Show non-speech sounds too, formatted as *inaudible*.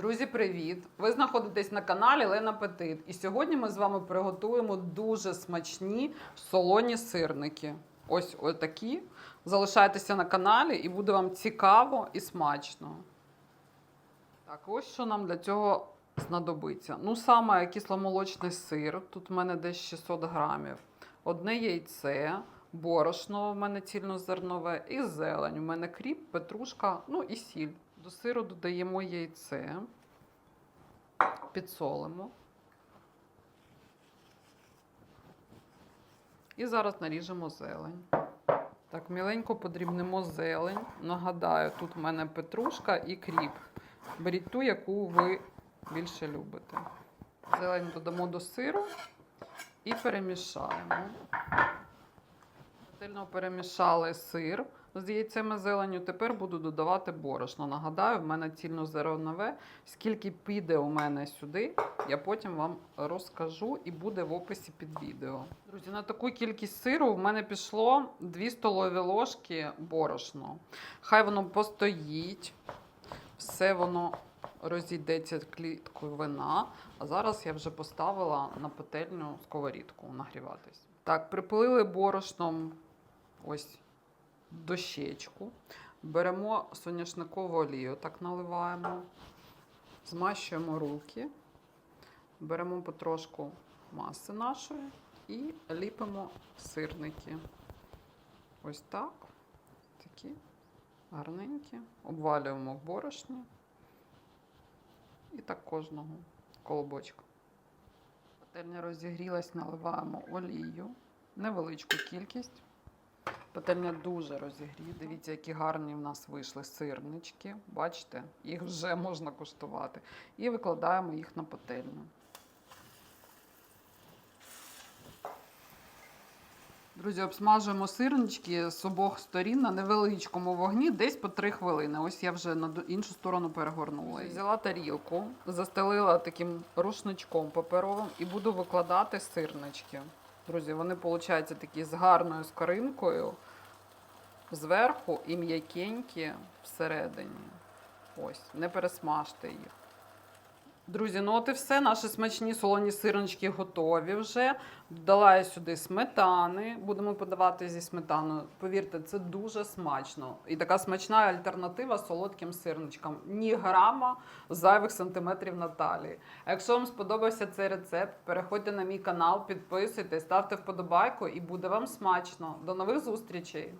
Друзі, привіт! Ви знаходитесь на каналі Лена Петит. І сьогодні ми з вами приготуємо дуже смачні солоні сирники. Ось отакі. Залишайтеся на каналі і буде вам цікаво і смачно. Так, ось що нам для цього знадобиться. Ну, саме кисломолочний сир. Тут в мене десь 600 грамів. Одне яйце, борошно в мене цільнозернове і зелень. У мене кріп, петрушка, ну і сіль. До сиру додаємо яйце, підсолимо. І зараз наріжемо зелень. Так, міленько подрібнемо зелень. Нагадаю, тут в мене петрушка і кріп. Беріть ту, яку ви більше любите. Зелень додамо до сиру і перемішаємо. Сильно перемішали сир з яйцем і зеленню. Тепер буду додавати борошно. Нагадаю, в мене цільнозернове. Скільки піде у мене сюди, я потім вам розкажу і буде в описі під відео. Друзі, на таку кількість сиру в мене пішло 2 столові ложки борошно. Хай воно постоїть, все воно розійдеться кліткою вина. А зараз я вже поставила на петельню сковорідку нагріватись. Так, припилили борошном ось дощечку. Беремо соняшникову олію, так наливаємо, змащуємо руки, беремо потрошку маси нашої і ліпимо сирники. Ось так. Такі гарненькі. Обвалюємо в борошні. І так кожного колобочка. Пательня розігрілась, наливаємо олію, невеличку кількість. Пательня дуже розігріє. Дивіться, які гарні в нас вийшли сирнички. Бачите, їх вже *laughs* можна куштувати. І викладаємо їх на пательню. Друзі, обсмажуємо сирнички з обох сторін на невеличкому вогні, десь по 3 хвилини. Ось я вже на іншу сторону перегорнула. Взяла тарілку, застелила таким рушничком паперовим і буду викладати сирнички. Друзі, вони виходять, такі з гарною скоринкою зверху і м'якенькі всередині. Ось, не пересмажте їх. Друзі, ну от і все. Наші смачні солоні сирнички готові вже. Додала я сюди сметани. Будемо подавати зі сметаною. Повірте, це дуже смачно. І така смачна альтернатива солодким сирничкам. Ні грама зайвих сантиметрів на талії. А якщо вам сподобався цей рецепт, переходьте на мій канал, підписуйтесь, ставте вподобайку і буде вам смачно. До нових зустрічей!